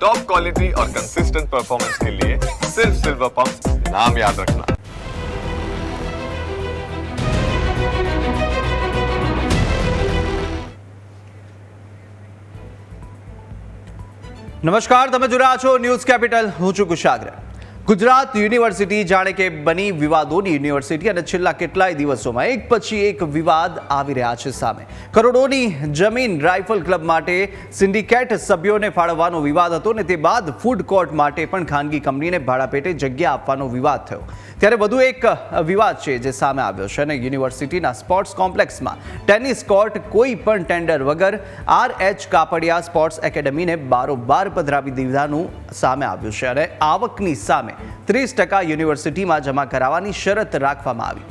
Top quality और consistent performance के लिए सिर्फ सिल्वर पंप नाम याद रखना નમસ્કાર તમે જોઈ રહ્યા છો ન્યૂઝ કેપિટલ હું છું કુશાગ્ર ગુજરાત યુનિવર્સિટી જાણે કે બની વિવાદોની યુનિવર્સિટી અને છેલ્લા કેટલાય દિવસોમાં એક પછી એક વિવાદ આવી રહ્યા છે સામે. કરોડોની જમીન રાઇફલ ક્લબ માટે સિન્ડિકેટ સભ્યોને ફાળવવાનો વિવાદ હતો ને તે બાદ ફૂડ કોર્ટ માટે પણ ખાનગી કંપનીને ભાડાપેટે જગ્યા આપવાનો વિવાદ થયો. ત્યારે વધુ એક વિવાદ છે જે સામે આવ્યો છે અને યુનિવર્સિટીના સ્પોર્ટ્સ કોમ્પ્લેક્સમાં ટેનિસ કોર્ટ કોઈ પણ ટેન્ડર વગર આર એચ કાપડિયા સ્પોર્ટ્સ એકેડમીને બારોબાર પધરાવી દીધાનું સામે આવ્યું છે અને આવકની સામે ત્રીસ ટકા યુનિવર્સિટીમાં જમા કરાવવાની શરત રાખવામાં આવી.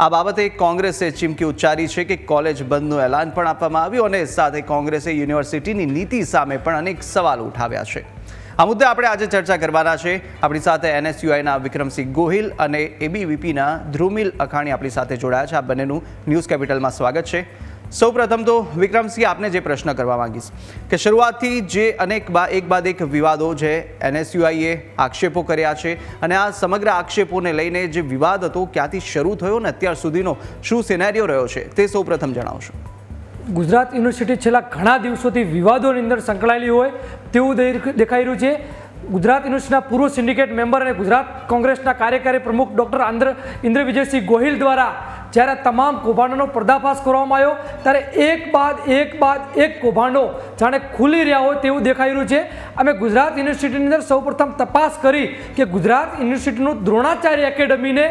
આ બાબતે કોંગ્રેસે ચીમકી ઉચ્ચારી છે કે કોલેજ બંધનું એલાન પણ આપવામાં આવ્યું અને સાથે કોંગ્રેસે યુનિવર્સિટીની નીતિ સામે પણ અનેક સવાલ ઉઠાવ્યા છે. આ મુદ્દે આપણે આજે ચર્ચા કરવાના છે. આપણી સાથે એનએસયુઆઈના વિક્રમસિંહ ગોહિલ અને એબીવીપીના ધ્રુમિલ અખાણી આપણી સાથે જોડાયા છે. આ બંનેનું ન્યૂઝ કેપિટલમાં સ્વાગત છે. સૌપ્રથમ તો વિક્રમસિંહ, આપને જે પ્રશ્ન કરવા માંગીશ કે શરૂઆતથી જે અનેક બા, એક બાદ એક વિવાદો છે, એનએસયુઆઈએ આક્ષેપો કર્યા છે અને આ સમગ્ર આક્ષેપોને લઈને જે વિવાદ હતો, ક્યાંથી શરૂ થયો ને અત્યાર સુધીનો શું સિનેરિયો રહ્યો છે, તે સૌપ્રથમ જણાવશો. ગુજરાત યુનિવર્સિટી છેલ્લા ઘણા દિવસોથી વિવાદોની અંદર સંકળાયેલી હોય તેવું દેખાઈ રહ્યું છે. ગુજરાત યુનિવર્સિટીના પૂર્વ સિન્ડિકેટ મેમ્બર અને ગુજરાત કોંગ્રેસના કાર્યકારી પ્રમુખ ડૉક્ટર આંદ્ર ઇન્દ્ર વિજયસિંહ ગોહિલ દ્વારા જ્યારે તમામ કૌભાંડોનો પર્દાફાશ કરવામાં આવ્યો, ત્યારે એક બાદ એક બાદ એક કૌભાંડો જાણે ખુલી રહ્યા હોય તેવું દેખાઈ રહ્યું છે. અમે ગુજરાત યુનિવર્સિટીની અંદર સૌપ્રથમ તપાસ કરી કે ગુજરાત યુનિવર્સિટીનું દ્રોણાચાર્ય એકેડમીને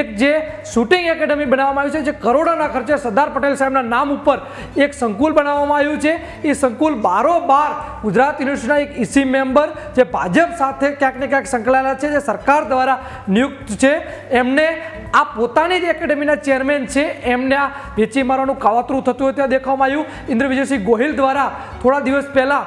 એક જે શૂટિંગ એકેડમી બનાવવામાં આવ્યું છે, જે કરોડોના ખર્ચે સરદાર પટેલ સાહેબના નામ ઉપર એક સંકુલ બનાવવામાં આવ્યું છે. એ સંકુલ બારોબાર ગુજરાત યુનિવર્સિટીના એક ઈસી મેમ્બર જે ભાજપ સાથે ક્યાંક ને ક્યાંક સંકળાયેલા છે, જે સરકાર દ્વારા નિયુક્ત છે. એમને આ પોતાની જ એકેડમીના ચેરમેન છે, એમને વેચી મારવાનું કાવતરું થતું હોય ત્યાં દેખાવામાં આવ્યું. ઇન્દ્ર વિજયસિંહ ગોહિલ દ્વારા થોડા દિવસ પહેલાં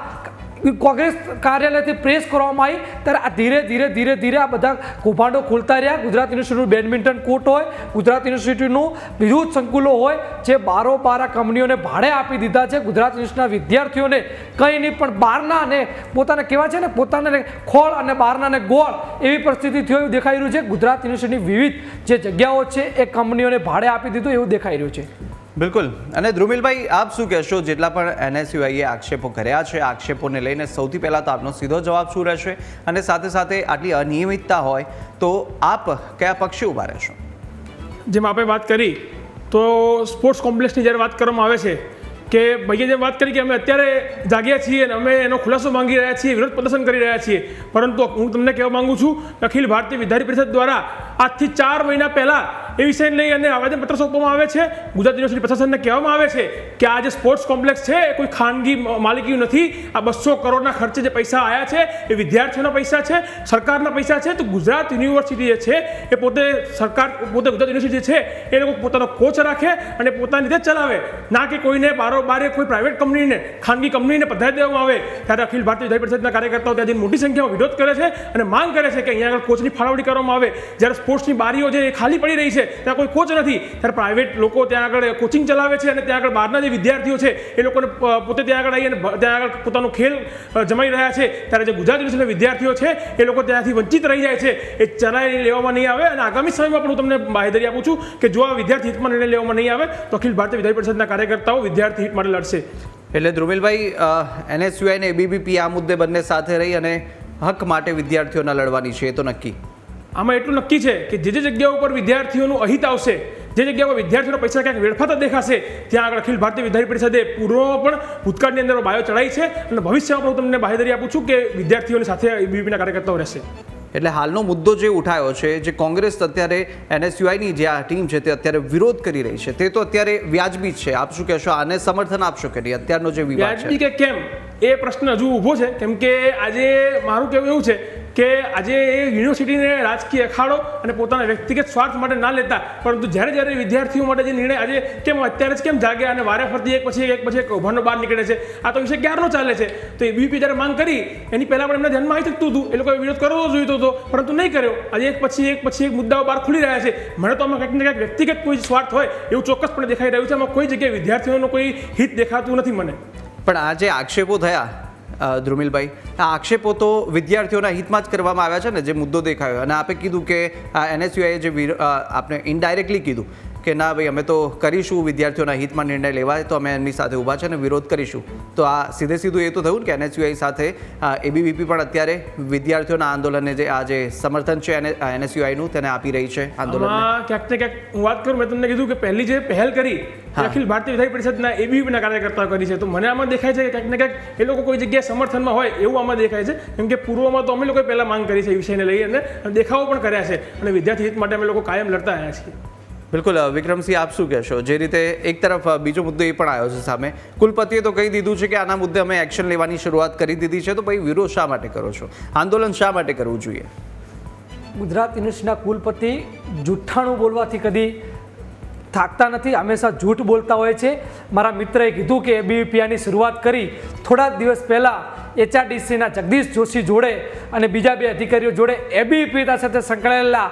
કોંગ્રેસ કાર્યાલયથી પ્રેસ કરવામાં આવી. ત્યારે આ ધીરે ધીરે ધીરે ધીરે આ બધા કૌભાંડો ખોલતા રહ્યા. ગુજરાત યુનિવર્સિટીનું બેડમિન્ટન કોર્ટ હોય, ગુજરાત યુનિવર્સિટીનું વિરુદ્ધ સંકુલો હોય, જે બારોબાર આ કંપનીઓને ભાડે આપી દીધા છે. ગુજરાત યુનિવર્સિટીના વિદ્યાર્થીઓને કંઈ નહીં, પણ બહારના ને પોતાને કહેવા છે ને, પોતાને ખોળ અને બહારના ને ગોળ એવી પરિસ્થિતિ થયો એવું દેખાઈ રહ્યું છે. ગુજરાત યુનિવર્સિટીની વિવિધ જે જગ્યાઓ છે, એ કંપનીઓને ભાડે આપી દીધું એવું દેખાઈ રહ્યું છે. બિલકુલ. અને ધ્રુમિલભાઈ, આપ શું કહેશો? જેટલા પણ એનએસયુઆઈએ આક્ષેપો કર્યા છે, આક્ષેપોને લઈને સૌથી પહેલાં તો આપનો સીધો જવાબ શું રહેશે? અને સાથે સાથે આટલી અનિયમિતતા હોય તો આપ કયા પક્ષે ઊભા રહેશો? જેમ આપણે વાત કરી, તો સ્પોર્ટ્સ કોમ્પ્લેક્સની જ્યારે વાત કરવામાં આવે છે, કે ભાઈએ જેમ વાત કરી કે અમે અત્યારે જાગ્યા છીએ અને અમે એનો ખુલાસો માંગી રહ્યા છીએ, વિરોધ પ્રદર્શન કરી રહ્યા છીએ, પરંતુ હું તમને કહેવા માંગુ છું અખિલ ભારતીય વિદ્યાર્થી પરિષદ દ્વારા આજથી ચાર મહિના પહેલાં એ વિષયને લઈ અને આવેદનપત્ર સોંપવામાં આવે છે. ગુજરાત યુનિવર્સિટી પ્રશાસનને કહેવામાં આવે છે કે આ જે સ્પોર્ટ્સ કોમ્પ્લેક્સ છે, એ કોઈ ખાનગી માલિકી નથી. આ બસો કરોડના ખર્ચે જે પૈસા આવ્યા છે, એ વિદ્યાર્થીઓના પૈસા છે, સરકારના પૈસા છે. તો ગુજરાત યુનિવર્સિટી જે છે, એ પોતે સરકાર, પોતે ગુજરાત યુનિવર્સિટી છે, એ લોકો પોતાનો કોચ રાખે અને પોતાની રીતે ચલાવે. ના કે કોઈને બારોબારે કોઈ પ્રાઇવેટ કંપનીને, ખાનગી કંપનીને પધારી દેવામાં આવે. ત્યારે અખિલ ભારતીય વિધાન પરિષદના કાર્યકર્તાઓ ત્યાં મોટી સંખ્યામાં વિરોધ કરે છે અને માંગ કરે છે કે અહીંયા આગળ કોચની ફાળવણી કરવામાં આવે. જ્યારે સ્પોર્ટ્સની બારીઓ જે ખાલી પડી રહી છે ત્યાં કોઈ કોચ નથી. ત્યારે પ્રાઇવેટ લોકો ત્યાં આગળ કોચિંગ ચલાવે છે અને ત્યાં આગળ બહારના જે વિદ્યાર્થીઓ છે, એ લોકોને પોતે ત્યાં આગળ આવી અને ત્યાં આગળ પોતાનો ખેલ જમાઈ રહ્યા છે. ત્યારે જે ગુજરાત યુનિવર્સિટીના વિદ્યાર્થીઓ છે, એ લોકો ત્યાંથી વંચિત રહી જાય છે. એ ચલાવી લેવામાં નહીં આવે. અને આગામી સમયમાં પણ હું તમને બાહેધરી આપું છું કે જો આ વિદ્યાર્થી હિતમાં નિર્ણય લેવામાં નહીં આવે, તો અખિલ ભારતીય વિદ્યાર્થી પરિષદના કાર્યકર્તાઓ વિદ્યાર્થી હિત માટે લડશે. એટલે ધ્રુમિલભાઈ એનએસયુઆઈ અને એબીવીપી આ મુદ્દે બંને સાથે રહી અને હક માટે વિદ્યાર્થીઓના લડવાની છે, એ તો નક્કી? આમાં એટલું નક્કી છે કે જે જે જગ્યાઓ ઉપર વિદ્યાર્થીઓનું અહિત આવશે જે જગ્યા પર વિદ્યાર્થીઓના પૈસા ક્યાંક વેડફાતા દેખાશે ત્યાં આગળ અખિલ ભારતીય વિદ્યાર્થી પરિષદે પૂર્વમાં પણ ભૂતકાળની અંદર બાયો ચડાઈ છે અને ભવિષ્યમાં પણ હું તમને બાહેધરી આપું છું કે વિદ્યાર્થીઓની સાથે બીપીના કાર્યકર્તાઓ રહેશે. એટલે હાલનો મુદ્દો જે ઉઠાયો છે જે કોંગ્રેસ અત્યારે એનએસયુઆઈની જે આ ટીમ છે તે અત્યારે વિરોધ કરી રહી છે તે તો અત્યારે વ્યાજબી છે. આપ શું કહેશો? આને સમર્થન આપશો કે નહીં? અત્યારનો જે વિવાદ છે. કે કેમ? એ પ્રશ્ન હજુ ઊભો છે. કેમ કે આજે મારું કહેવું એવું છે કે આજે એ યુનિવર્સિટીને રાજકીય અખાડો અને પોતાના વ્યક્તિગત સ્વાર્થ માટે ના લેતા, પરંતુ જ્યારે જ્યારે વિદ્યાર્થીઓ માટે જે નિર્ણય આજે કેમ અત્યારે જ કેમ જાગે અને વારે ફરતી એક પછી એક પછી એક કૌભાંડો બહાર નીકળે છે, આ તો વિષય ક્યારનો ચાલે છે? તો એ બીપી જ્યારે માંગ કરી, એની પહેલાં પણ એમના ધ્યાનમાં આવી શકતું હતું, એ લોકોએ વિરોધ કરવો જોઈતો હતો, પરંતુ નહીં કર્યો. આજે એક પછી એક પછી એક મુદ્દાઓ બહાર ખુલી રહ્યા છે. મને તો આમાં કંઈક ને કંઈક વ્યક્તિગત કોઈ સ્વાર્થ હોય, એવું ચોક્કસપણે દેખાઈ રહ્યું છે. આમાં કોઈ જગ્યાએ વિદ્યાર્થીઓનું કોઈ હિત દેખાતું નથી મને. પણ આ જે આક્ષેપો થયા ધ્રુમિલભાઈ. આ આક્ષેપો તો વિદ્યાર્થીઓના હિતમાં જ કરવામાં આવ્યા છે ને, જે મુદ્દો દેખાયો. અને આપે કીધું કે એનએસયુઆઈએ જે આપણે ઇનડાયરેક્ટલી કીધું. કે ના ભાઈ અમે તો કરીશું વિદ્યાર્થીઓના હિતમાં નિર્ણય લેવાય તો અમે એમની સાથે ઊભા છે અને વિરોધ કરીશું. તો આ સીધે સીધું એ તો થયું ને કે એનએસયુઆઈ સાથે એબીવીપી પણ અત્યારે વિદ્યાર્થીઓના આંદોલનને જે આ જે સમર્થન છે એને એનએસયુઆઈનું તેને આપી રહી છે આંદોલન ક્યાંક ને ક્યાંક હું વાત કરું મેં તમને કીધું કે પહેલી જે પહેલ કરી અખિલ ભારતીય વિધાયક પરિષદના એબીવીપીના કાર્યકર્તાઓ કરી છે. તો મને આમાં દેખાય છે કે ક્યાંક ને ક્યાંક એ લોકો કોઈ જગ્યાએ સમર્થનમાં હોય એવું આમાં દેખાય છે. કેમ કે પૂર્વમાં તો અમે લોકોએ પહેલાં માંગ કરી છે એ વિષયને લઈ અને દેખાવો પણ કર્યા છે. અને વિદ્યાર્થી હિત માટે અમે લોકો કાયમ લડતા આવ્યા છીએ. બિલકુલ વિક્રમસિંહ, આપ શું કહેશો? જે રીતે એક તરફ બીજો મુદ્દો એ પણ આવ્યો છે સામે. કુલપતિએ તો કહી દીધું છે કે આના મુદ્દે અમે એક્શન લેવાની શરૂઆત કરી દીધી છે, તો ભાઈ વિરોધ શા માટે કરો છો? આંદોલન શા માટે કરવું જોઈએ? ગુજરાત યુનિવર્સિટીના કુલપતિ જુઠ્ઠાણું બોલવાથી કદી થાકતા નથી, હંમેશા જૂઠ બોલતા હોય છે. મારા મિત્રએ કીધું કે એબીવીપીઆની શરૂઆત કરી, થોડા દિવસ પહેલાં એચઆરડીસીના જગદીશ જોશી જોડે અને બીજા બે અધિકારીઓ જોડે એબીવીપી સાથે સંકળાયેલા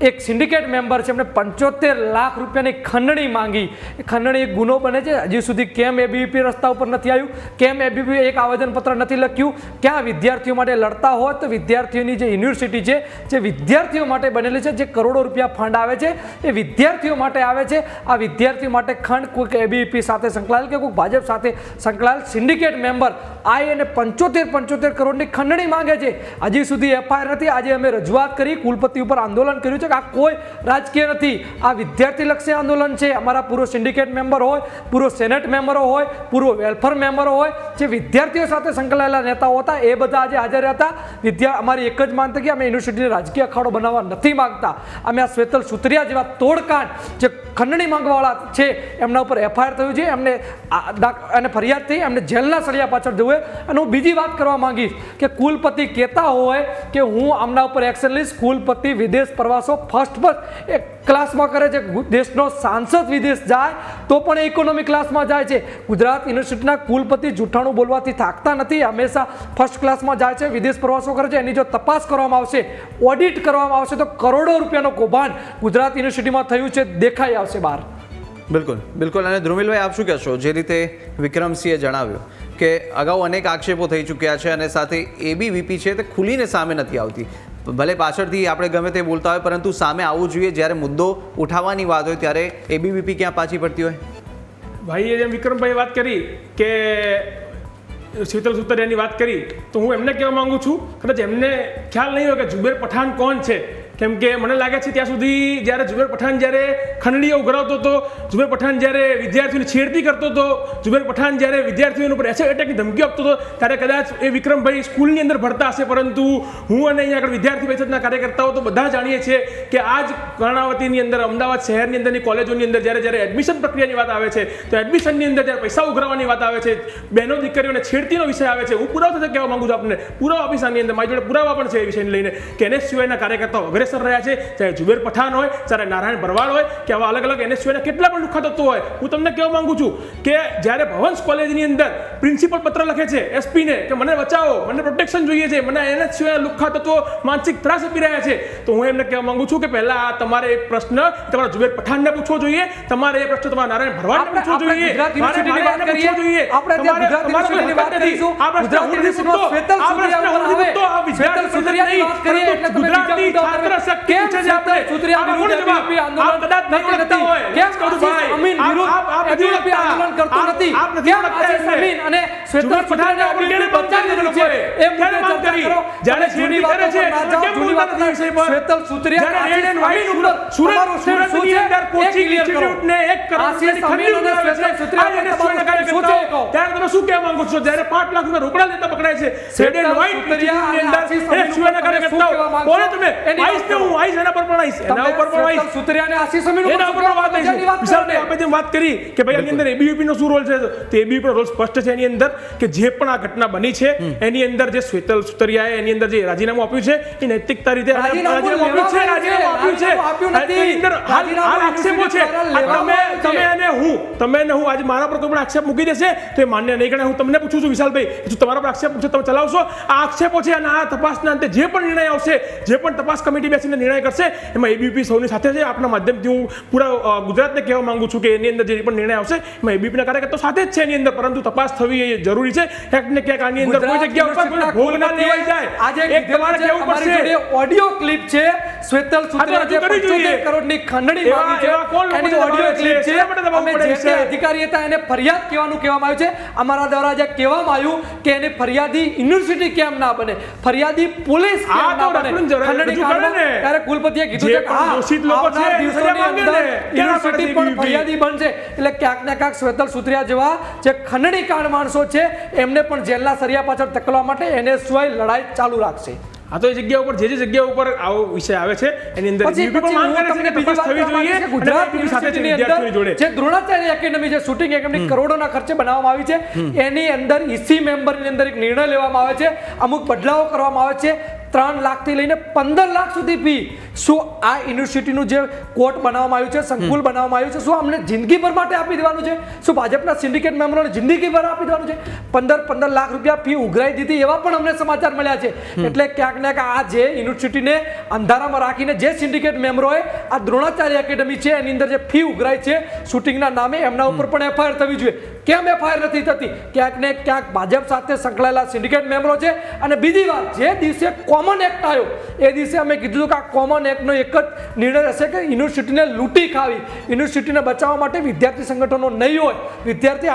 એક સિન્ડિકેટ મેમ્બર છે, એમણે પંચોતેર લાખ રૂપિયાની ખંડણી માંગી. એ ખંડણી એક ગુનો બને છે, હજી સુધી કેમ એબીવીપી રસ્તા ઉપર નથી આવ્યું, કેમ એબીવીપી એક આવેદનપત્ર નથી લખ્યું, ક્યાં વિદ્યાર્થીઓ માટે લડતા હોત, તો વિદ્યાર્થીઓની જે યુનિવર્સિટી છે, જે વિદ્યાર્થીઓ માટે બનેલી છે, જે કરોડો રૂપિયા ફંડ આવે છે, એ વિદ્યાર્થીઓ માટે આવે છે, આ વિદ્યાર્થીઓ માટે ખંડ કોઈક એબીવીપી સાથે સંકળાયેલ કે કોઈક ભાજપ સાથે સંકળાયેલ સિન્ડિકેટ મેમ્બર આઈ એને પંચોતેર પંચોતેર કરોડની ખંડણી માંગે છે. હજી સુધી એફઆઈઆર નથી, આજે અમે રજૂઆત કરી, કુલપતિ ઉપર આંદોલન કર્યું છે આ કોઈ રાજકીય નથી. આ વિદ્યાર્થી લક્ષી આંદોલન છે. અમારા પૂર્વ સિન્ડિકેટ મેમ્બર હોય, પૂર્વ સેનેટ મેમ્બરો હોય, પૂર્વ વેલફેર મેમ્બરો હોય, જે વિદ્યાર્થીઓ સાથે સંકળાયેલા નેતાઓ હતા, એ બધા આજે હાજર હતા. વિદ્યા, અમારી એક જ માનતા કે અમે યુનિવર્સિટીને રાજકીય અખાડો બનાવવા નથી માંગતા. અમે આ શ્વેતલ સુત્રિયા જેવા તોડકાંડ જે ખંડણી માંગવાવાળા છે, એમના ઉપર એફઆઈઆર થયું છે. એમને અને ફરિયાદ થઈ, એમને જેલના સળિયા પાછળ જવું અને હું બીજી વાત કરવા માંગીશ કે કુલપતિ કહેતા હોય કે હું આમના ઉપર એક્શન લઈશ. કુલપતિ વિદેશ પ્રવાસો ફર્સ્ટ પર એક ક્લાસમાં કરે છે દેશનો સાંસદ વિદેશ જાય, તો પણ ઇકોનોમી ક્લાસમાં જાય છે. ગુજરાત યુનિવર્સિટીના કુલપતિ જૂઠાણું બોલવાથી થાકતા નથી, હંમેશા ફર્સ્ટ ક્લાસમાં જાય છે, વિદેશ પ્રવાસો કરે છે, એની જો તપાસ કરવામાં આવશે ઓડિટ કરવામાં આવશે, તો કરોડો રૂપિયાનો કૌભાંડ ગુજરાત યુનિવર્સિટીમાં થયું છે, દેખાઈ આવશે બહાર. બિલકુલ બિલકુલ. અને ધ્રુમિલભાઈ, આપ શું કહેશો? જે રીતે વિક્રમસિંહે જણાવ્યું કે અગાઉ અનેક આક્ષેપો થઈ ચૂક્યા છે અને સાથે એબીવીપી છે, તે ખુલીને સામે નથી આવતી. ભલે પાછળથી આપણે ગમે તે બોલતા હોય, પરંતુ સામે આવવું જોઈએ. જ્યારે મુદ્દો ઉઠાવવાની વાત હોય, ત્યારે એબીવીપી ક્યાં પાછી પડતી હોય? ભાઈએ જેમ વિક્રમભાઈ વાત કરી કે શીતલ સુતરિયાની વાત કરી, તો હું એમને કહેવા માંગુ છું, કદાચ એમને ખ્યાલ નહીં હોય કે જુબેર પઠાણ કોણ છે. કેમ કે મને લાગે છે ત્યાં સુધી જ્યારે જુબેર પઠાણ જ્યારે ખંડણીઓ ઉઘરાવતો હતો જુબેર પઠાણ જ્યારે વિદ્યાર્થીઓને છેડતી કરતો હતો જુબેર પઠાણ જ્યારે વિદ્યાર્થીઓને ઉપર એસે એટેકની ધમકી આપતો હતો, ત્યારે કદાચ એ વિક્રમભાઈ સ્કૂલની અંદર ભરતા હશે, પરંતુ હું અને અહીંયા આગળ વિદ્યાર્થી પરિષદના કાર્યકર્તાઓ તો બધા જાણીએ છીએ કે આજ કર્ણાવતીની અંદર, અમદાવાદ શહેરની અંદરની કોલેજોની અંદર જ્યારે જ્યારે એડમિશન પ્રક્રિયાની વાત આવે છે, તો એડમિશનની અંદર જ્યારે પૈસા ઉઘરાવવાની વાત આવે છે, બહેનો દીકરીઓને છેડતીનો વિષય આવે છે, હું પુરાવા સાથે કહેવા માંગુ છું આપને. પુરાવા આની અંદર, મારી જોડે પુરાવા પણ છે એ વિષયને લઈને, કે એનએસયુઆઈના કાર્યકર્તાઓ અગ્રેસર રહ્યા છે ચાહે જુબેર પઠાણ હોય ચાહે નારાયણ ભરવાડ હોય કે આવા અલગ અલગ એનએસયુના કેટલા પણ લુખા તત્વો હોય હું તમને કહેવા માંગુ છું કે જ્યારે ભવન્સ કોલેજની અંદર પ્રિન્સિપલ પત્ર લખે છે એસપીને કે મને બચાવો મને પ્રોટેક્શન જોઈએ છે મને એનએસયુના લુખા તત્વો માનસિક ત્રાસ આપી રહ્યા છે તો હું એમને કહેવા માંગુ છું કે પહેલા આ તમારે એક પ્રશ્ન તમારા જુબેર પઠાણને પૂછવો જોઈએ તમારે એ પ્રશ્ન તમારા નારાયણ ભરવાડને પૂછવો જોઈએ. આપણે ગુજરાત યુનિવર્સિટીની વાત કરીશું. આપણે ગુજરાત યુનિવર્સિટીનો પૂછતો. શ્વેતલ વાત કરીએ એટલે તમે છાત્ર શક્તિ આપણે. વિરુદ્ધ આંદોલન કદાચ નથી કેમ અમીન વિરુદ્ધ. આંદોલન કરતું નથી? કેમ અમીન અને જુબેર પઠાણને આપણે ABP બચાવી લોકોએ? છે? એ મુદ્દે ચર્ચા કરો. જ્યારે જૂની છેડતી છે, પર ના જાઓ, કેમ જૂની બોલતા વાતો વિષય પર? શ્વેતલ સુત્રિયા, જ્યારે Ashish red and white Surat- Surat- તમારું શેર શું સુરતની છે? અંદર કોચિંગ ઇન્સ્ટિટ્યૂટને એક કરોડ આશિષ રૂપિયાની અમીન અને શ્વેતલ કાર્યકર્તાઓ. ત્યારે તમે શું કહેવા માંગો છો જ્યારે પાંચ લાખ રૂપિયા રોકડા લેતા પકડાય છે રેડ એન્ડ વ્હાઇટ સુત્રિયા અંદર આશિષ અમીન NSU ના ઉપર તમે શું કાર્યકર્તાઓ. કોને તમે એની ને હું આવીશ એના પર પણ આવીશ એના ઉપર પણ આવીશ શ્વેતલ સુત્રિયાને અમીન એના ઉપર વાત માંગો છો? એની વાત કરો વિશાલભાઈ ને. આપણે જેમ વાત કરી કે ભાઈ આની અંદર એબીવીપી નો શું રોલ છે તો એબીવીપી નો રોલ સ્પષ્ટ છે એની અંદર કે જે પણ આ ઘટના બની છે એની અંદર જે શ્વેતલ સુતરિયાએ એની અંદર જે રાજીનામું આપ્યું છે એ નૈતિકતા રીતે રાજીનામું રાજીનામું આપ્યું છે રાજીનામું આપ્યું છે આપ્યું નથી. અંદર હાલ આક્ષેપો છે તમે તમે અને હું તમે અને હું આજે મારા પર કોઈ પણ આક્ષેપ મૂકી દેશે તો એ માન્ય નહીં ગણાય હું તમને પૂછું છું વિશાલભાઈ જો તમારા પર આક્ષેપ છે તમે ચલાવશો આ આક્ષેપો છે અને આ તપાસના અંતે જે પણ નિર્ણય આવશે જે પણ તપાસ કમિટી બેસીને નિર્ણય કરશે એમાં એબીપી સૌની સાથે છે. આપણા માધ્યમથી હું પૂરા ગુજરાતને કહેવા માંગુ છું કે એની અંદર જે પણ નિર્ણય આવશે એમાં એબીપીના કાર્યકર્તાઓ સાથે જ છે એની અંદર પરંતુ તપાસ થવી એ જરૂરી છે. ક્યાંક ને ક્યાંક આની અંદર કોઈ જગ્યા ઉપર ભોગ ના લેવાઈ જાય. આજે એક તમારે કહેવું પડશે. ઓડિયો ક્લિપ છે. શ્વેતલ સુત્રા જે 75 કરોડની ખંડણી માંગી છે. એની ઓડિયો ક્લિપ છે. અમે જે તે? અધિકારી હતા એને ફરિયાદ કહેવાનું કહેવામાં આવ્યું છે. અમારા દ્વારા જે કહેવામાં આવ્યું કે એને ફરિયાદી યુનિવર્સિટી કેમ ના બને. ફરિયાદી પોલીસ આ તો રખડું જ ખંડણી રજૂ કરે ને. ત્યારે કુલપતિએ કીધું છે કે દોષિત લોકો છે, દિવસોની અંદર યુનિવર્સિટી પણ ફરિયાદી બનશે. એટલે ક્યાંક ને ક્યાંક શ્વેતલ સુત્રિયા જેવા જે ખંડણી કાંડ માણસો છે એમને પણ જેલના સરિયા પાછળ ધકલવા માટે એનએસયુઆઈ લડાઈ ચાલુ રાખશે. આ તો એ જગ્યા ઉપર જે જે જગ્યા ઉપર આવો વિષય આવે છે એની અંદર પણ માંગ કરે છે કે તપાસ થવી જોઈએ ગુજરાત છે યુનિવર્સિટીની અંદર જોડે. જે દ્રોણાચાર્ય એકેડમી જે શૂટિંગ એકેડમી કરોડોના ખર્ચે બનાવવામાં આવી છે એની અંદર ઈસી મેમ્બરની અંદર એક નિર્ણય લેવામાં આવે છે અમુક બદલાવો કરવામાં આવે છે ત્રણ લાખથી લઈને પંદર લાખ સુધી ફી શું આ યુનિવર્સિટીનું જે કોર્ટ બનાવવામાં આવ્યું છે સંકુલ બનાવવામાં આવ્યું છે શું અમને જિંદગીભર માટે આપી દેવાનું છે. શું ભાજપના સિન્ડિકેટ મેમ્બરોને જિંદગીભર આપી દેવાનું છે. પંદર પંદર લાખ રૂપિયા ફી ઉઘરાઈ દીધી એવા પણ અમને સમાચાર મળ્યા છે. એટલે ક્યાંક ને ક્યાંક આ જે યુનિવર્સિટીને અંધારામાં રાખીને જે સિન્ડિકેટ મેમ્બરોએ આ દ્રોણાચાર્ય એકેડમી છે એની અંદર જે ફી ઉઘરાઈ છે શૂટિંગના નામે એમના ઉપર પણ એફઆઈઆર થવી જોઈએ. કેમ એફઆઈઆર નથી થતી? ક્યાંક ને ક્યાંક ભાજપ સાથે સંકળાયેલા સિન્ડિકેટ મેમ્બરો છે. અને બીજી વાત જે દિવસે કોમન એક્ટ આવ્યો એ દિવસે અમે કીધું કે આ કોમન એક્ટનો એક જ નિર્ણય હશે કે યુનિવર્સિટીને લૂંટી ખાવી. યુનિવર્સિટીને બચાવવા માટે વિદ્યાર્થી સંગઠનો નહીં હોય, વિદ્યાર્થી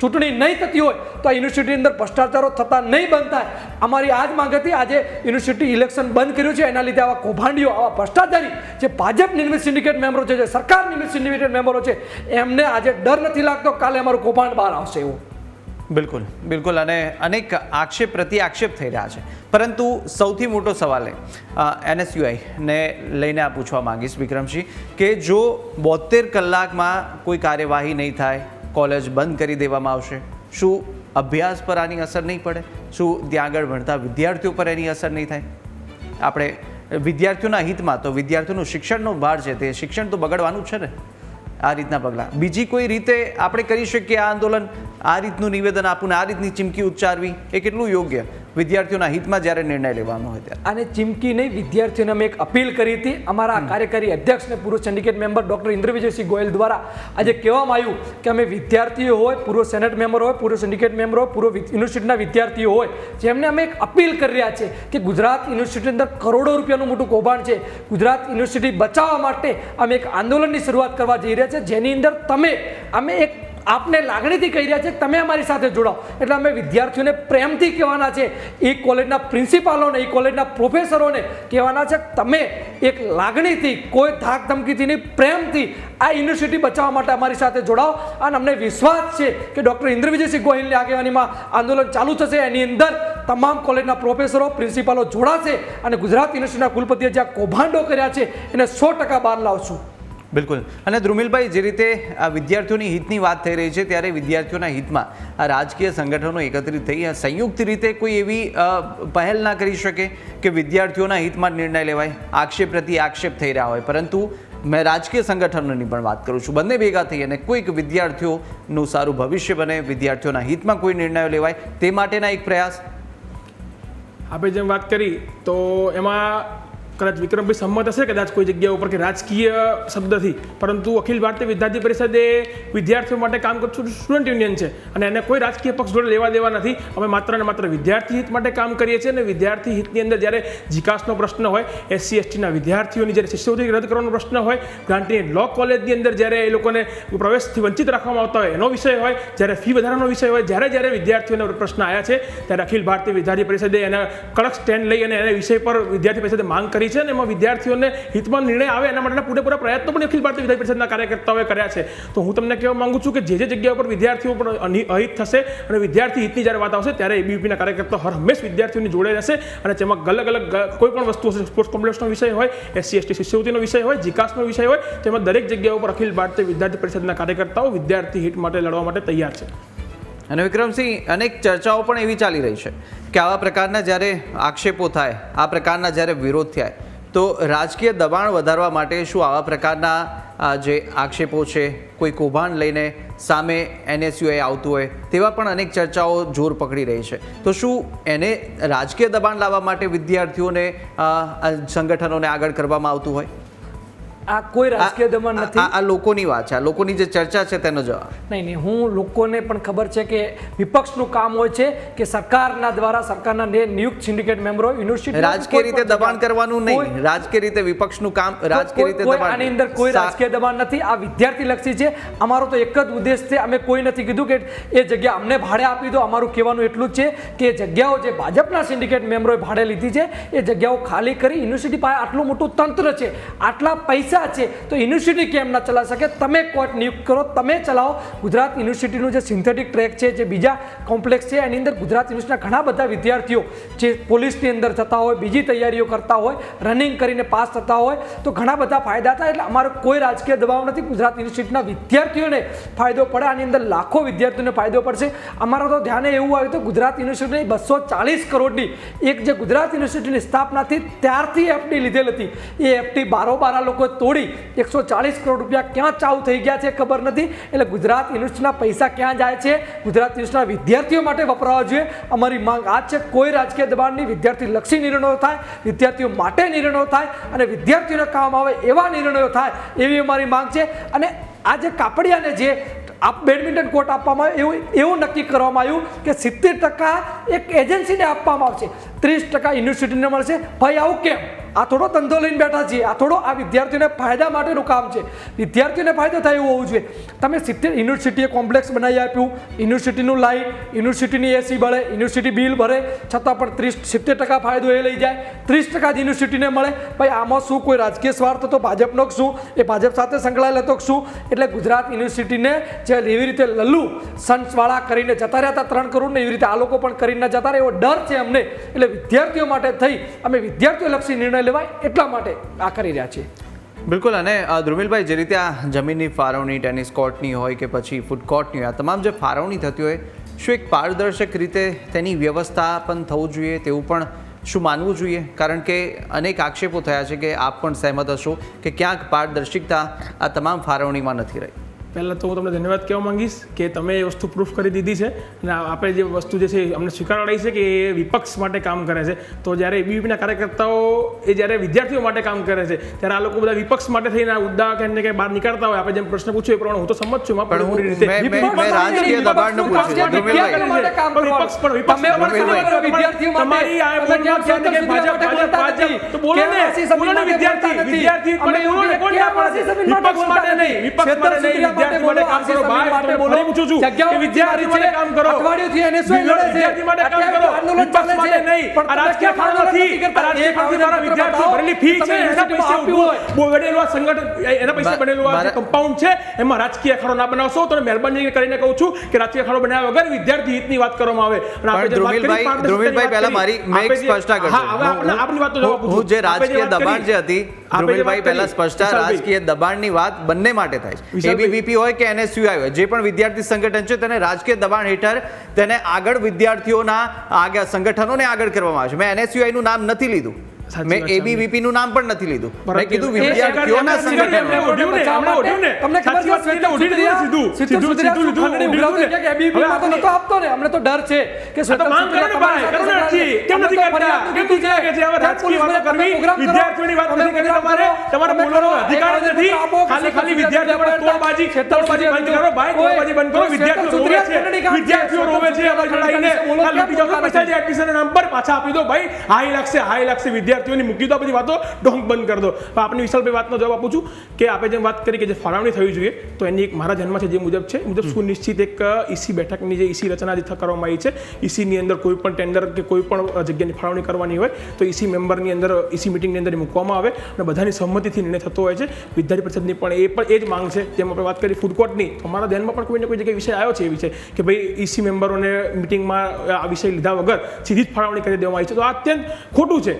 ચૂંટણી નહીં થતી હોય, તો આ યુનિવર્સિટીની અંદર ભ્રષ્ટાચારો થતા નહીં થાય અમારી આ જ માંગ હતી, આજે યુનિવર્સિટી ઇલેક્શન બંધ કર્યું છે, એના લીધે આવા કૌભાંડીઓ, આવા ભ્રષ્ટાચારી જે ભાજપ નિર્મિત સિન્ડિકેટ મેમ્બરો છે, જે સરકાર નિર્મિત સિન્ડિકેટ મેમ્બરો છે, એમને આજે ડર નથી લાગતો, કાલે અમારું કૌભાંડ બહાર આવશે એવું. બિલકુલ બિલકુલ. અને અનેક આક્ષેપ પ્રતિ આક્ષેપ થઈ રહ્યા છે. પરંતુ સૌથી મોટો સવાલ એ એનએસયુઆઈ ને લઈને આ પૂછવા માંગીશ વિક્રમસિંહ, કે જો બોતેર કલાકમાં કોઈ કાર્યવાહી નહીં થાય, કોલેજ બંધ કરી દેવામાં આવશે, શું અભ્યાસ પર આની અસર નહીં પડે? શું ત્યાં આગળ ભણતા વિદ્યાર્થીઓ પર એની અસર નહીં થાય? આપણે વિદ્યાર્થીઓના હિતમાં તો વિદ્યાર્થીઓનું શિક્ષણનો ભાર છે, તે શિક્ષણ તો બગડવાનું જ છે ને. આ રીતના પગલાં. બીજી કોઈ રીતે આપણે કરી શકીએ આ આંદોલન? આ રીતનું નિવેદન આપવું ને આ રીતની ચીમકી ઉચ્ચારવી એ કેટલું યોગ્ય? વિદ્યાર્થીઓના હિતમાં જ્યારે નિર્ણય લેવાનો હોય ત્યારે. અને ચીમકી નહીં વિદ્યાર્થીઓને અમે એક અપીલ કરી હતી. અમારા કાર્યકારી અધ્યક્ષ અને પૂર્વ syndicate member doctor Indravijaysinh Goyal દ્વારા આજે કહેવામાં આવ્યું કે અમે વિદ્યાર્થીઓ હોય પૂર્વ સેનેટ મેમ્બર હોય પૂર્વ સિન્ડિકેટ મેમ્બર હોય પૂર્વ યુનિવર્સિટીના વિદ્યાર્થીઓ હોય જેમને અમે એક અપીલ કરી રહ્યા છે કે ગુજરાત યુનિવર્સિટીની અંદર કરોડો રૂપિયાનું મોટું કૌભાંડ છે. ગુજરાત યુનિવર્સિટી બચાવવા માટે અમે એક આંદોલનની શરૂઆત કરવા જઈ રહ્યા છે જેની અંદર તમે અમે એક આપને લાગણીથી કહી રહ્યા છે, તમે અમારી સાથે જોડાઓ. એટલે અમે વિદ્યાર્થીઓને પ્રેમથી કહેવાના છે, એ કોલેજના પ્રિન્સિપાલોને, એ કોલેજના પ્રોફેસરોને કહેવાના છે, તમે એક લાગણીથી, કોઈ ધાક ધમકીથી નહીં, પ્રેમથી આ યુનિવર્સિટી બચાવવા માટે અમારી સાથે જોડાઓ. અને અમને વિશ્વાસ છે કે ડૉક્ટર ઇન્દ્રવિજયસિંહ ગોહિલની આગેવાનીમાં આંદોલન ચાલુ થશે. એની અંદર તમામ કોલેજના પ્રોફેસરો, પ્રિન્સિપાલો જોડાશે. અને ગુજરાત યુનિવર્સિટીના કુલપતિએ જે કૌભાંડો કર્યા છે, એને સો ટકા બહાર લાવશું. બિલકુલ. અને ધ્રુમિલભાઈ, જે રીતે આ વિદ્યાર્થીઓની હિતની વાત થઈ રહી છે, ત્યારે વિદ્યાર્થીઓના હિતમાં આ રાજકીય સંગઠનો એકત્રિત થઈ સંયુક્ત રીતે કોઈ એવી પહેલ ના કરી શકે કે વિદ્યાર્થીઓના હિતમાં નિર્ણય લેવાય? આક્ષેપ પ્રતિ આક્ષેપ થઈ રહ્યા હોય. પરંતુ મેં રાજકીય સંગઠનોની પણ વાત કરું છું. બંને ભેગા થઈ અને કોઈક વિદ્યાર્થીઓનું સારું ભવિષ્ય બને, વિદ્યાર્થીઓના હિતમાં કોઈ નિર્ણયો લેવાય, તે માટેના એક પ્રયાસ. આપણે જેમ વાત કરી, તો એમાં કદાચ વિક્રમભાઈ સંમત હશે, કદાચ કોઈ જગ્યા ઉપર કે રાજકીય શબ્દથી. પરંતુ અખિલ ભારતીય વિદ્યાર્થી પરિષદે વિદ્યાર્થીઓ માટે કામ કરતું સ્ટુડન્ટ યુનિયન છે અને એને કોઈ રાજકીય પક્ષ જોડે લેવા દેવા નથી. અમે માત્ર ને માત્ર વિદ્યાર્થી હિત માટે કામ કરીએ છીએ અને વિદ્યાર્થી હિતની અંદર જ્યારે જીકાસનો પ્રશ્ન હોય, એસસી એસટીના વિદ્યાર્થીઓની જ્યારે શિષ્યવૃત્તિ રદ કરવાનો પ્રશ્ન હોય ગ્રાન્ટી લો કોલેજની અંદર જ્યારે એ લોકોને પ્રવેશથી વંચિત રાખવામાં આવતા હોય એનો વિષય હોય, જ્યારે ફી વધારાનો વિષય હોય, જ્યારે જ્યારે વિદ્યાર્થીઓને પ્રશ્ન આવ્યા છે, ત્યારે અખિલ ભારતીય વિદ્યાર્થી પરિષદે એના કડક સ્ટેન્ડ લઈ અને એના વિષય પર વિદ્યાર્થી પરિષદે માંગ કરી છે ને એમાં વિદ્યાર્થીઓને હિતમાં નિર્ણય આવે એના માટેના પૂરેપૂરા પ્રયત્નો પણ અખિલ ભારતીય વિદ્યાર્થી પરિષદના કાર્યકર્તાઓએ કર્યા છે. તો હું તમને કહેવા માંગુ છું કે જે જે જગ્યા ઉપર વિદ્યાર્થીઓ પણ અહિત થશે અને વિદ્યાર્થી હિતની જ્યારે વાત આવશે ત્યારે એબીવીપીના કાર્યકર્તાઓ હર હંમેશ વિદ્યાર્થીઓની જોડે રહેશે અને જેમાં અલગ અલગ કોઈ પણ વસ્તુ હશે સ્પોર્ટ્સ કોમ્પ્લેક્સનો વિષય હોય એસસી એસટી શિષ્યવૃત્તિનો વિષય હોય જીકાસનો વિષય હોય, તેમાં દરેક જગ્યા ઉપર અખિલ ભારતીય વિદ્યાર્થી પરિષદના કાર્યકર્તાઓ વિદ્યાર્થી હિત માટે લડવા માટે તૈયાર છે. અને વિક્રમસિંહ, અનેક ચર્ચાઓ પણ એવી ચાલી રહી છે કે આવા પ્રકારના જ્યારે આક્ષેપો થાય, આ પ્રકારના જ્યારે વિરોધ થાય, તો રાજકીય દબાણ વધારવા માટે શું આવા પ્રકારના જે આક્ષેપો છે, કોઈ કૌભાંડ લઈને સામે એનએસયુએ આવતું હોય, તેવા પણ અનેક ચર્ચાઓ જોર પકડી રહી છે. તો શું એને રાજકીય દબાણ લાવવા માટે વિદ્યાર્થીઓને સંગઠનોને આગળ કરવામાં આવતું હોય? આ કોઈ રાજકીય દમન નથી. આ લોકોની વાત છે. આ લોકોની જે ચર્ચા છે તેનો જવાબ. નહીં નહીં હું લોકોને પણ ખબર છે કે વિપક્ષનું કામ હોય છે કે સરકારના દ્વારા સરકારના નિયુક્ત સિન્ડિકેટ મેમ્બરો યુનિવર્સિટી રાજકીય રીતે દબાણ કરવાનું નહીં. રાજકીય રીતે વિપક્ષનું કામ રાજકીય રીતે દબાણ આની અંદર કોઈ રાજકીય દબાણ નથી. આ વિદ્યાર્થી લક્ષી છે. અમારો તો એક જ ઉદ્દેશ છે. અમે કોઈ નથી કીધું કે એ જગ્યા અમને ભાડે આપી દો. અમારું કહેવાનું એટલું જ છે કે જગ્યાઓ જે ભાજપના સિન્ડિકેટ મેમ્બરોએ ભાડે લીધી છે એ જગ્યાઓ ખાલી કરી યુનિવર્સિટી પાસે આટલું મોટું તંત્ર છે. આટલા પૈસા છે, તો યુનિવર્સિટી કેમ ના ચલાવી શકે? તમે કોર્ટ નિયુક્ત કરો, તમે ચલાવો. ગુજરાત યુનિવર્સિટીનું જે સિન્થેટિક ટ્રેક છે, જે બીજા કોમ્પ્લેક્સ છે, એની અંદર ગુજરાત યુનિવર્સિટીના ઘણા બધા વિદ્યાર્થીઓ જે પોલીસની અંદર જતા હોય, બીજી તૈયારીઓ કરતા હોય રનિંગ કરીને પાસ થતા હોય, તો ઘણા બધા ફાયદા થાય. એટલે અમારો કોઈ રાજકીય દબાવ નથી. ગુજરાત યુનિવર્સિટીના વિદ્યાર્થીઓને ફાયદો પડે, આની અંદર લાખો વિદ્યાર્થીઓને ફાયદો પડશે. અમારા તો ધ્યાને એવું આવ્યું તો ગુજરાત યુનિવર્સિટીની બસો ચાલીસ કરોડની એક જે ગુજરાત યુનિવર્સિટીની સ્થાપનાથી ત્યારથી એફડી લીધેલ હતી. એ એફડી બારોબાર આ લોકો તોડી એકસો ચાલીસ કરોડ રૂપિયા ક્યાં ચાઉ થઈ ગયા છે ખબર નથી. એટલે ગુજરાત યુનિવર્સિટીના પૈસા ક્યાં જાય છે? ગુજરાત યુનિવર્સિટીના વિદ્યાર્થીઓ માટે વપરાવા જોઈએ. અમારી માંગ આ છે, કોઈ રાજકીય દબાણની વિદ્યાર્થી લક્ષી નિર્ણયો થાય, વિદ્યાર્થીઓ માટે નિર્ણયો થાય અને વિદ્યાર્થીઓને કામ આવે એવા નિર્ણયો થાય એવી અમારી માંગ છે. અને આ જે કાપડિયાને જે આપ બેડમિન્ટન કોર્ટ આપવામાં આવ્યો, એવું એવું નક્કી કરવામાં આવ્યું કે સિત્તેર ટકા એક એજન્સીને આપવામાં આવશે. ત્રીસ ટકા યુનિવર્સિટીને મળશે. ભાઈ, આવું કેમ? આ થોડો ધંધો લઈને બેઠા છીએ. આ થોડો આ વિદ્યાર્થીઓને ફાયદા માટેનું કામ છે. વિદ્યાર્થીઓને ફાયદો થાય એવું હોવું જોઈએ. તમે સિત્તેર યુનિવર્સિટીએ કોમ્પ્લેક્સ બનાવી આપ્યું. યુનિવર્સિટીનું લાઇટ, યુનિવર્સિટીની એસી ભરે યુનિવર્સિટી બિલ ભરે. છતાં પણ ત્રીસ, સિત્તેર ટકા ફાયદો એ લઈ જાય. ત્રીસ ટકા જ યુનિવર્સિટીને મળે. ભાઈ, આમાં શું કોઈ રાજકીય સ્વાર્થ હતો? ભાજપનો શું? એ ભાજપ સાથે સંકળાયેલ હતો શું? એટલે ગુજરાત યુનિવર્સિટીને જે એવી રીતે લલ્લુ સંસવાળા કરીને જતા રહ્યા હતા, ત્રણ કરોડને એવી રીતે આ લોકો પણ કરીને જતા રહે એવો ડર છે અમને. એટલે વિદ્યાર્થીઓ માટે થઈ. અમે વિદ્યાર્થીઓ લક્ષી નિર્ણય લેવાય એટલા માટે આ કરી રહ્યા છીએ બિલકુલ, અને ધ્રુમિલભાઈ જે રીતે આ જમીનની ફાળવણી, ટેનિસ કોર્ટની હોય કે પછી ફૂડ કોર્ટની હોય, આ તમામ જે ફાળવણી થતી હોય, શું એક પારદર્શક રીતે તેની વ્યવસ્થા પણ થવું જોઈએ તેવું પણ શું માનવું જોઈએ? કારણ કે અનેક આક્ષેપો થયા છે કે આપ પણ સહેમત હશો કે ક્યાંક પારદર્શિકતા આ તમામ ફાળવણીમાં નથી રહી. પહેલાં તો હું તમને ધન્યવાદ કહેવા માંગીશ કે તમે એ વસ્તુ પ્રૂફ કરી દીધી છે. અને આપણે જે વસ્તુ જે છે અમને સ્વીકારવાડી છે કે એ વિપક્ષ માટે કામ કરે છે. તો જ્યારે એબીવીપીના કાર્યકર્તાઓ એ જ્યારે વિદ્યાર્થીઓ માટે કામ કરે છે ત્યારે આ લોકો બધા વિપક્ષ માટે થઈને આ મુદ્દા કે કે બહાર નીકળતા હોય આપણે જેમ પ્રશ્ન પૂછ્યો એ પ્રમાણે હું તો સમજ છું પણ હું- રીતે. વિપક્ષ પણ વિપક્ષ તમારે- માટે આ? તો બોલો ને વિદ્યાર્થી વિદ્યાર્થી વિપક્ષ નહીં વિપક્ષ માટે નહીં વિદ્યાર્થી માટે કામ કરો ભાઈ માટે બોલો. ફરી પૂછું છું કે વિદ્યાર્થી માટે કામ કરો અઠવાડિયુંથી NSY લડે છે. વિદ્યાર્થી માટે કામ કરો આંદોલન ચાલે છે. નહીં આ રાજકીય કેમ નથી નથી આ રાજકીય એક મારા વિદ્યાર્થીઓ ભરેલી ફી છે એના પૈસે યુનિવર્સિટીમાં આપ્યું હોય. બહુ બનેલું આ સંગઠન એના પૈસે બનેલું આ કમ્પાઉન્ડ છે એમાં રાજકીય અખાડો ના બનાવશો તો મહેરબાની કરીને કહું છું કે રાજકીય અખાડો બનાવ્યા વગર વિદ્યાર્થી હિતની વાત કરવામાં આવે ધ્રુમિલભાઈ ધ્રુમિલભાઈ પહેલા મારી મેં સ્પષ્ટતા હા, આપની વાતો જે રાજકીય દબાણ જે હતી ધ્રુમિલભાઈ વાત પહેલા સ્પષ્ટતા રાજકીય દબાણની વાત બંને માટે થાય છે વિશાલભાઈ. એબીવીપી હોય કે એનએસયુઆઈ હોય, જે પણ વિદ્યાર્થી સંગઠન છે તેને રાજકીય દબાણ હેઠળ તેને આગળ વિદ્યાર્થીઓના આગળ સંગઠનોને આગળ કરવામાં આવે છે. મેં એનએસયુઆઈનું નામ નથી લીધું. મેં. એબીવીપી નું નામ પણ નથી લીધું મેં કીધું વિદ્યાર્થીઓના સંગઠનો. તમને ખબર છે શ્વેતા લીધું સીધું. સીધું સીધું, સીધું સીધું, ખાંડણી લીધું ને. કે એબીવીપી માં તો નતો આપતો ને અમને તો ડર છે કે શ્વેતા માંગ કરો ને ભાઈ, કરો ને અરજી. કેમ નથી કરતા? કેમ નથી લાગે છે? હવે રાજકીય વાતો કરવી, વિદ્યાર્થીઓની વાત નથી કરવી તમારે. તમારે બોલવાનો અધિકાર નથી. ખાલી ખાલી વિદ્યાર્થીઓ પર તોડબાજી, તોડબાજી બંધ કરો ભાઈ, તોડબાજી બંધ કરો. વિદ્યાર્થીઓ રોવે છે. વિદ્યાર્થીઓ રોવે છે અમારી લડાઈને. આ લૂંટી પૈસા જે એડમિશન ના નંબર પાછા આપી દો ભાઈ. હાઈ લાગશે, હાઈ લાગશે. વિદ્યાર્થીઓની મૂકી દો બધી વાતો ડોંક બંધ કરી દો. હવે આપની વિશાલભાઈ વાતનો જવાબ આપું છું કે આપણે જેમ વાત કરી કે જે ફાળવણી થવી જોઈએ તો એની એક મારા જન્મ છે જે મુજબ છે મુજબ સુનિશ્ચિત એક ઈસી બેઠકની જે ઈસી રચના જે કરવામાં આવી છે ઈસીની અંદર કોઈ પણ ટેન્ડર કે કોઈ પણ જગ્યાની ફાળવણી કરવાની હોય તો ઈસી મેમ્બરની અંદર ઈસી મિટિંગની અંદર મૂકવામાં આવે અને બધાની સંમતિથી નિર્ણય થતો હોય છે. વિદ્યાર્થી પરિષદની પણ એ પણ એ જ માંગ છે જેમ આપણે વાત કરી ફૂડ કોર્ટની તો મારા ધ્યાનમાં પણ કોઈને કોઈ જગ્યાએ વિષય આવ્યો છે એ વિષય કે ભાઈ ઈસી મેમ્બરોને મિટિંગમાં આ વિષય લીધા વગર સીધી જ ફાળવણી કરી દેવામાં આવી છે. તો આ અત્યંત ખોટું છે.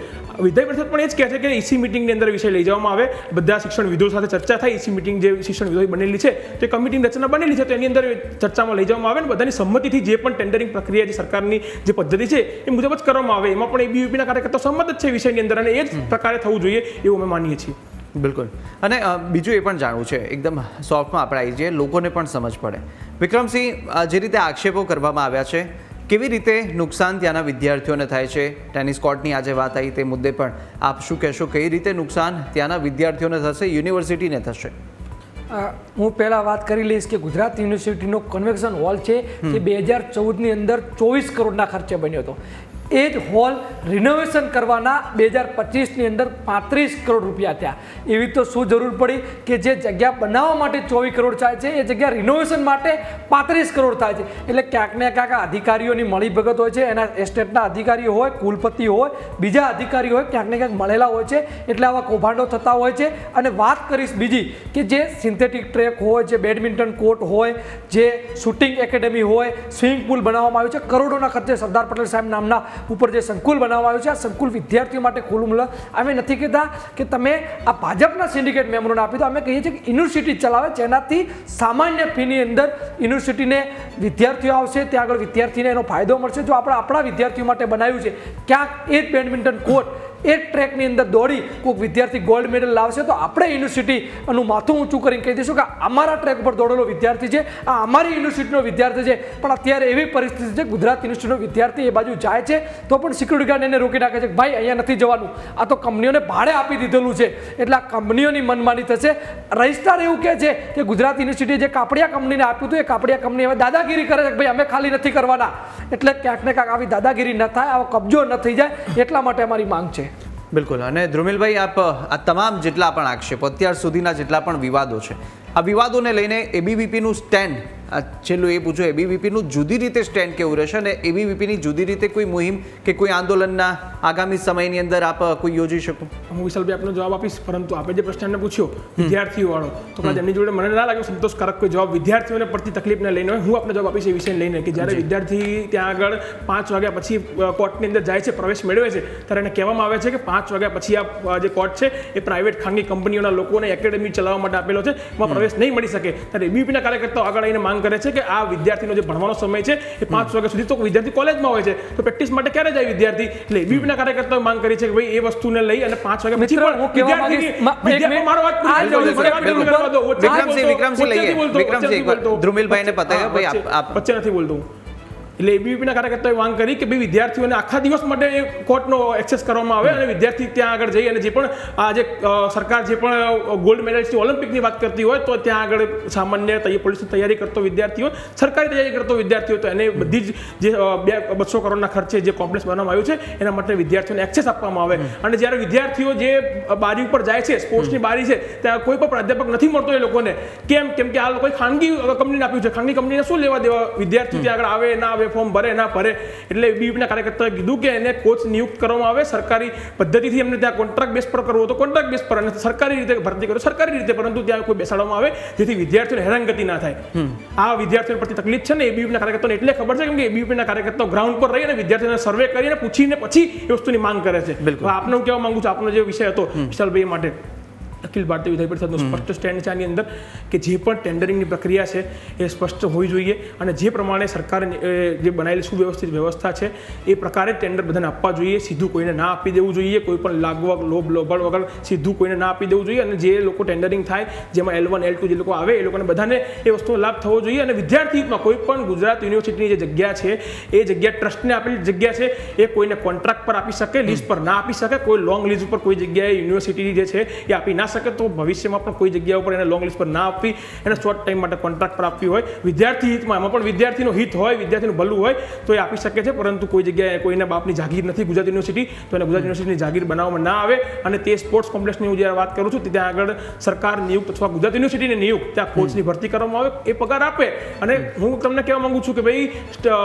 વિદ્યાર્થી પરિષદ પણ એ જ કહે છે કે ઈસી મિટિંગની અંદર વિષય લઈ જવામાં આવે. બધા શિક્ષણ વિદો સાથે ચર્ચા થાય. ઈસી મિટિંગ જે શિક્ષણ વિદો બનેલી છે તે કમિટીની રચના બનેલી છે તો એની અંદર ચર્ચામાં લઈ જવામાં આવે ને બધાની સંમતિથી જે પણ ટેન્ડરિંગ પ્રક્રિયા જે સરકારની જે પદ્ધતિ છે એ મુજબ જ કરવામાં આવે. એમાં પણ એબીવીપીના કાર્યકર્તાઓ સંમત જ છે વિષયની અંદર અને એ જ પ્રકારે થવું જોઈએ એવું અમે માનીએ છીએ. બિલકુલ. અને બીજું એ પણ જાણવું છે એકદમ સોફ્ટમાં આપણે આવી જઈએ લોકોને પણ સમજ પડે. વિક્રમસિંહ જે રીતે આક્ષેપો કરવામાં આવ્યા છે કેવી રીતે નુકસાન ત્યાંના વિદ્યાર્થીઓને થાય છે? ટેનિસ કોર્ટની આજે વાત આવી તે મુદ્દે પણ આપ શું કહેશો? કઈ રીતે નુકસાન ત્યાંના વિદ્યાર્થીઓને થશે યુનિવર્સિટીને થશે? હું પહેલાં વાત કરી લઈશ કે ગુજરાત યુનિવર્સિટીનો કન્વેન્શન હોલ છે તે બે હજાર ચૌદની અંદર ચોવીસ કરોડના ખર્ચે બન્યો હતો. એ જ હોલ રિનોવેશન કરવાના બે હજાર પચીસની અંદર પાંત્રીસ કરોડ રૂપિયા થયા. એવી તો શું જરૂર પડી કે જે જગ્યા બનાવવા માટે ચોવીસ કરોડ થાય છે, એ જગ્યા રિનોવેશન માટે પાંત્રીસ કરોડ થાય છે. એટલે ક્યાંક ને ક્યાંક અધિકારીઓની અધિકારીઓની મળીભગત હોય છે, એના એસ્ટેટના અધિકારીઓ હોય, કુલપતિ હોય, બીજા અધિકારીઓ હોય, ક્યાંક ને ક્યાંક મળેલા હોય છે, એટલે આવા કૌભાંડો થતા હોય છે. અને વાત કરીશ બીજી કે જે સિન્થેટિક ટ્રેક હોય, જે બેડમિન્ટન કોર્ટ હોય, જે શૂટિંગ એકેડેમી હોય સ્વિમિંગ પુલ બનાવવામાં આવ્યું છે, કરોડોના ખર્ચે સરદાર પટેલ સાહેબ નામના ઉપર જે સંકુલ બનાવવામાં આવ્યું છે, આ સંકુલ વિદ્યાર્થીઓ માટે ખુલ્લું મળે. અમે નથી કહેતા કે તમે આ ભાજપના સિન્ડિકેટ મેમ્બરોને આપી દો. અમે કહીએ છીએ કે યુનિવર્સિટી ચલાવે, જેનાથી સામાન્ય ફીની અંદર યુનિવર્સિટીને વિદ્યાર્થીઓ આવશે, ત્યાં આગળ વિદ્યાર્થીને એનો ફાયદો મળશે. જો આપણે આપણા વિદ્યાર્થીઓ માટે બનાવ્યું છે, ક્યાંક એ બેડમિન્ટન કોર્ટ એ ટ્રેકની અંદર દોડી કોઈક વિદ્યાર્થી ગોલ્ડ મેડલ લાવશે તો આપણે યુનિવર્સિટીનું માથું ઊંચું કરીને કહી દઈશું કે અમારા ટ્રેક ઉપર દોડેલો વિદ્યાર્થી છે, આ અમારી યુનિવર્સિટીનો વિદ્યાર્થી છે. પણ અત્યારે એવી પરિસ્થિતિ છે, ગુજરાત યુનિવર્સિટીનો વિદ્યાર્થી એ બાજુ જાય છે, તો પણ સિક્યુરિટી ગાર્ડ એને રોકી નાખે છે કે ભાઈ, અહીંયા નથી જવાનું. આ તો કંપનીઓને ભાડે આપી દીધેલું છે. એટલે આ કંપનીઓની મનમાની થશે. રજિસ્ટ્રાર એવું કહે છે કે ગુજરાત યુનિવર્સિટીએ જે કાપડિયા કંપનીને આપ્યું હતું, એ કાપડિયા કંપની હવે દાદાગીરી કરે છે કે ભાઈ, અમે ખાલી નથી કરવાના. એટલે ક્યાંક ને ક્યાંક આવી દાદાગીરી ન થાય, આવો કબજો ન થઈ જાય, એટલા માટે અમારી માંગ છે. બિલકુલ. અને ધ્રુમિલભાઈ, આપ, આ તમામ જેટલા પણ આક્ષેપો, અત્યાર સુધીના જેટલા પણ વિવાદો છે આ વિવાદોને લઈને એબીવીપીનું સ્ટેન્ડ છેલ્લું એ પૂછો એબીવીપીનું જુદી રીતે સ્ટેન્ડ કેવું રહેશે અને એબીવીપીની જુદી રીતે કોઈ મુહિમ કે કોઈ આંદોલનના આગામી સમયની અંદર આપ કોઈ યોજી શકો? હું વિશાલભાઈ આપનો જવાબ આપીશ પરંતુ આપણે જે પ્રશ્નને પૂછ્યો વિદ્યાર્થીઓ વાળો તો કદાચ એમની જોડે મને ના લાગ્યો સંતોષકારક કોઈ જવાબ. વિદ્યાર્થીઓને પડતી તકલીફને લઈને હું આપનો જવાબ આપીશ એ વિષયને લઈને કે જ્યારે વિદ્યાર્થી ત્યાં આગળ પાંચ વાગ્યા પછી કોર્ટની અંદર જાય છે પ્રવેશ મેળવે છે ત્યારે એને કહેવામાં આવે છે કે પાંચ વાગ્યા પછી આ જે કોર્ટ છે એ પ્રાઇવેટ ખાનગી કંપનીઓના લોકોને એકેડેમી ચલાવવા માટે આપેલો છે. એમાં પ્રવેશ નહીં મળી શકે ત્યારે બીપીના કાર્યકર્તાઓ આગળ આવીને માંગ કરે છે કે આ વિદ્યાર્થીનો જે ભણવાનો સમય છે એ પાંચ વાગ્યા સુધી તો વિદ્યાર્થી કોલેજમાં હોય છે તો પ્રેક્ટિસ માટે ક્યારે જાય વિદ્યાર્થી એટલે બીપીના કાર્યકર્તાઓ માંગ કરી છે કે ભાઈ એ વસ્તુને લઈ અને પાંચ વાગ્યા પછી પણ વિદ્યાર્થીની-. મારો વાત વિક્રમસિંહ, વિક્રમસિંહ. ધ્રુમિલભાઈને પતાવ્યો. ભાઈ, આપ- વચ્ચે- નથી બોલતો. એટલે એબીવીપીના કાર્યકર્તાઓએ માંગ કરી કે ભાઈ વિદ્યાર્થીઓને આખા દિવસ માટે કોર્ટનો એક્સેસ કરવામાં આવે અને વિદ્યાર્થી ત્યાં આગળ જઈ અને જે પણ આ જે સરકાર જે પણ ગોલ્ડ મેડલ્સની ઓલિમ્પિકની વાત કરતી હોય તો ત્યાં આગળ સામાન્ય તૈયારી પોલીસની તૈયારી કરતો વિદ્યાર્થીઓ સરકારી તૈયારી કરતો વિદ્યાર્થીઓ તો એને બધી જ જે બે બસો કરોડના ખર્ચે જે કોમ્પ્લેક્સ બનાવવામાં આવ્યું છે એના માટે વિદ્યાર્થીઓને એક્સેસ આપવામાં આવે. અને જ્યારે વિદ્યાર્થીઓ જે બારી ઉપર જાય છે સ્પોર્ટ્સની બારી છે ત્યાં કોઈ પણ પ્રાધ્યાપક નથી મળતો એ લોકોને. કેમ? કેમ કે આ લોકોએ ખાનગી કંપનીને આપ્યું છે. ખાનગી કંપનીને શું લેવા દેવા વિદ્યાર્થીઓ ત્યાં આગળ આવે ના આવે? ફોર્મ ભરે ના ભરે એટલે બીપીના કાર્યકર્તાએ કીધું કે એને કોચ નિયુક્ત કરવામાં આવે સરકારી પદ્ધતિથી એમને ત્યાં કોન્ટ્રાક્ટ બેસ પર કરવો તો કોન્ટ્રાક્ટ બેસ પર અને સરકારી રીતે ભરતી કરો સરકારી રીતે પરંતુ ત્યાં કોઈ બેસાડવામાં આવે જેથી વિદ્યાર્થીઓને હેરાનગતિ ના થાય. આ વિદ્યાર્થીઓ પ્રતિ તકલીફ છે ને એબીપીના કાર્યકર્તાઓને એટલે ખબર છે કેમ કે એબીપીના કાર્યકર્તાઓ ગ્રાઉન્ડ પર રહી અને વિદ્યાર્થીઓને સર્વે કરીને પૂછીને પછી એ વસ્તુની માંગ કરે છે. બિલકુલ. આપને હું કહેવા માંગુ છું આપનો જે વિષય હતો વિશાલભાઈ માટે. અખિલ ભારતીય વિધાય પરિષદનો સ્પષ્ટ સ્ટેન્ડ છે આની અંદર કે જે પણ ટેન્ડરિંગની પ્રક્રિયા છે એ સ્પષ્ટ હોવી જોઈએ અને જે પ્રમાણે સરકારે જે બનાવેલી સુવ્યવસ્થિત વ્યવસ્થા છે એ પ્રકારે ટેન્ડર બધાને આપવા જોઈએ. સીધું કોઈને ના આપી દેવું જોઈએ. કોઈ પણ લાગવા લોભ લોભળ વગર સીધું કોઈને ના આપી દેવું જોઈએ અને જે લોકો ટેન્ડરિંગ થાય જેમાં એલ વન એલ ટુ જે લોકો આવે એ લોકોને બધાને એ વસ્તુનો લાભ થવો જોઈએ અને વિદ્યાર્થી હિતમાં કોઈ પણ ગુજરાત યુનિવર્સિટીની જે જગ્યા છે એ જગ્યા ટ્રસ્ટને આપેલી જગ્યા છે એ કોઈને કોન્ટ્રાક્ટ પર આપી શકે લીઝ પર ના આપી શકે કોઈ લોંગ લીઝ ઉપર કોઈ જગ્યાએ યુનિવર્સિટી જે છે એ આપી ના શકે તો ભવિષ્યમાં પણ કોઈ જગ્યા ઉપર એને લોંગ લિસ્ટ પર ના આપવી. એને શોર્ટ ટાઈમ માટે કોન્ટ્રાક્ટ પર આપવી હોય. વિદ્યાર્થી હિતમાં એમાં પણ વિદ્યાર્થીનું હિત હોય વિદ્યાર્થીનું ભલું હોય તો એ આપી શકે છે. પરંતુ કોઈ જગ્યાએ કોઈના બાપની જાગીર નથી ગુજરાત યુનિવર્સિટી તો એને ગુજરાત યુનિવર્સિટીની જાગીર બનાવવામાં ના આવે. અને તે સ્પોર્ટ્સ કોમ્પ્લેક્સની હું જ્યારે વાત કરું છું ત્યાં આગળ સરકાર નિયુક્ત અથવા ગુજરાત યુનિવર્સિટીને નિયુક્ત ત્યાં કોચની ભરતી કરવામાં આવે એ પગાર આપે. અને હું તમને કહેવા માંગુ છું કે ભાઈ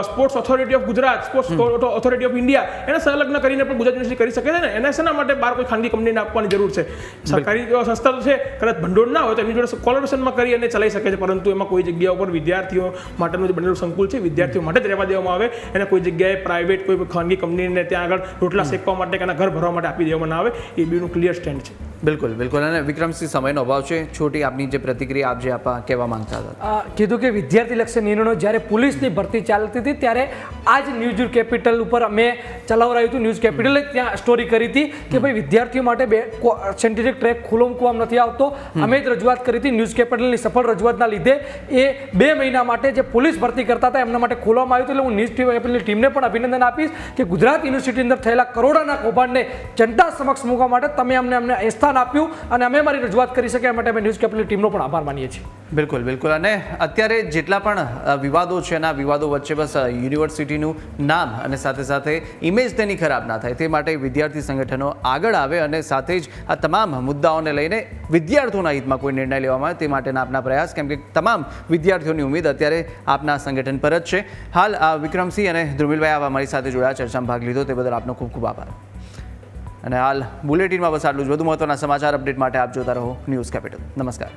sports authority of Gujarat sports authority of India એને સંલગ્ન કરીને પણ ગુજરાત યુનિવર્સિટી કરી શકે છે ને? એને શેના માટે બહાર કોઈ ખાનગી કંપનીને આપવાની જરૂર છે? સરકારી એવા સંસ્થા તો છે કદાચ ભંડોળ ના હોય તો એમની જોડે કોલોરેશનમાં કરી અને ચલાવી શકે છે. પરંતુ એમાં કોઈ જગ્યા ઉપર વિદ્યાર્થીઓ માટેનું જે બનેલું સંકુલ છે વિદ્યાર્થીઓ માટે જ રહેવા દેવામાં આવે. એને કોઈ જગ્યાએ પ્રાઇવેટ કોઈ ખાનગી કંપનીને ત્યાં આગળ રોટલા શેકવા માટે કે ઘર ભરવા માટે આપી દેવામાં આવે. એ બીનું ક્લિયર સ્ટેન્ડ છે. બિલકુલ બિલકુલ. અને વિક્રમસિંહ સમયનો અભાવ છે. છોટી આપની જે પ્રતિક્રિયા આપ જે આપવા કહેવા માંગતા હતા. કીધું કે વિદ્યાર્થી લક્ષી નિર્ણયો જ્યારે પોલીસની ભરતી ચાલતી હતી ત્યારે આ જ ન્યૂઝ કેપિટલ ઉપર અમે ચલાવરાયું હતું. ન્યૂઝ કેપિટલે ત્યાં સ્ટોરી કરી હતી કે ભાઈ વિદ્યાર્થીઓ માટે બે સેન્ટિફિક ટ્રેક ખુલ્લો મૂકવામાં નથી આવતો. અમે જ રજૂઆત કરી હતી ન્યૂઝ કેપિટલની સફળ રજૂઆતના લીધે. એ બે મહિના માટે જે પોલીસ ભરતી કરતા હતા એમના માટે ખોલવામાં આવ્યું હતું. એટલે હું ન્યૂઝ કેપિટલની ટીમને પણ અભિનંદન આપીશ કે ગુજરાત યુનિવર્સિટી અંદર થયેલા કરોડોના કૌભાંડને જનતા સમક્ષ મૂકવા માટે તમે અમને અમને સ્થાન આપ્યું અને અમે મારી રજૂઆત કરી શકીએ. માટે અમે ન્યૂઝ કેપિટલની ટીમનો પણ આભાર માનીએ છીએ. બિલકુલ બિલકુલ. અને અત્યારે જેટલા પણ વિવાદો છે, એના વિવાદો વચ્ચે બસ યુનિવર્સિટીનું નામ અને સાથે સાથે ઇમેજ તેની ખરાબ ના થાય. તે માટે વિદ્યાર્થી સંગઠનો આગળ આવે અને સાથે જ આ તમામ મુદ્દાઓને લઈને વિદ્યાર્થીઓના હિતમાં કોઈ નિર્ણય લેવામાં આવે તે માટેના આપના પ્રયાસ. કેમ કે તમામ વિદ્યાર્થીઓની ઉમેદ અત્યારે આપના સંગઠન પર જ છે. હાલ વિક્રમસિંહ અને ધ્રુમિલભાઈ આવા મારી સાથે જોડાયા. ચર્ચામાં ભાગ લીધો. તે બદલ આપનો ખૂબ ખૂબ આભાર. અને હાલ, બુલેટિનમાં બસ આટલું જ. વધુ મહત્વના સમાચાર અપડેટ માટે આપ જોતા રહો ન્યૂઝ કેપિટલ. નમસ્કાર.